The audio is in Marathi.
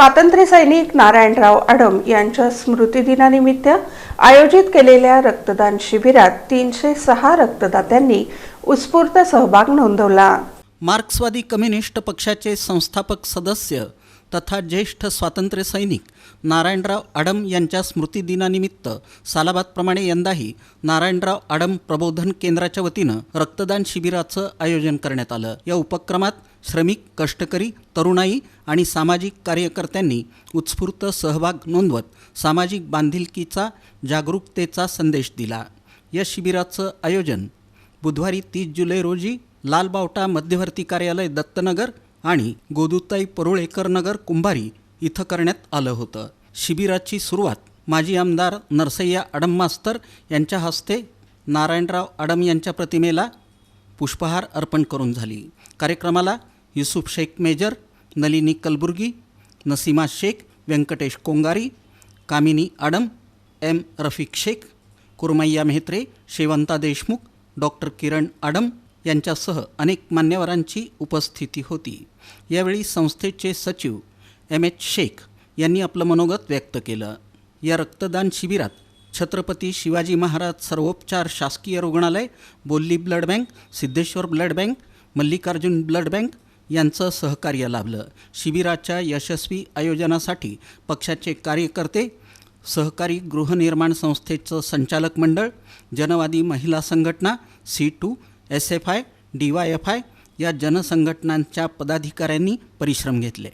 स्वातंत्र्य सैनिक नारायणराव आडम यांच्या स्मृतिदिनानिमित्त आयोजित केलेल्या रक्तदान शिबिरात तीनशे सहा रक्तदात्यांनी उत्स्फूर्त सहभाग नोंदवला. मार्क्सवादी कम्युनिस्ट पक्षाचे संस्थापक सदस्य तथा ज्येष्ठ स्वातंत्र्य सैनिक नारायणराव आडम यांच्या स्मृतिदिनानिमित्त सालाबादप्रमाणे यंदाही नारायणराव आडम प्रबोधन केंद्राच्या वतीनं रक्तदान शिबिराचं आयोजन करण्यात आलं. या उपक्रमात श्रमिक कष्टकरी तरुणाई आणि सामाजिक कार्यकर्त्यांनी उत्स्फूर्त सहभाग नोंदवत सामाजिक बांधिलकीचा जागरूकतेचा संदेश दिला. या शिबिराचं आयोजन बुधवारी तीस जुलै रोजी लालबावटा मध्यवर्ती कार्यालय दत्तनगर आणि गोदुताई परुळेकर नगर कुंभारी इथं करण्यात आलं होतं. शिबिराची सुरुवात माजी आमदार नरसय्या आडम मास्तर यांच्या हस्ते नारायणराव आडम यांच्या प्रतिमेला पुष्पहार अर्पण करून झाली. कार्यक्रमाला Yusuf Shaikh major Nalini Kalburgi Naseema Shaikh Venkatesh Kongari Kamini Adam M Rafiq Shaikh Kurmayya Mehatre Shevanta Deshmukh doctor Kiran Adam यांच्यासह अनेक मान्यवरांची उपस्थिती होती. यावेळी संस्थेचे सचिव एम एच शेख यांनी आपलं मनोगत व्यक्त केलं. या रक्तदान शिबिरात छत्रपती शिवाजी महाराज सर्वोपचार शासकीय रुग्णालय Bolli blood bank Siddheshwar blood bank Mallikarjun blood bank यांचं सहकार्य लाभलं. शिबिराच्या यशस्वी आयोजनासाठी पक्षाचे कार्यकर्ते सहकारी गृहनिर्माण संस्थेचं संचालक मंडळ जनवादी महिला संघटना CITU S F I D Y F I या जनसंघटनांच्या पदाधिकाऱ्यांनी परिश्रम घेतले.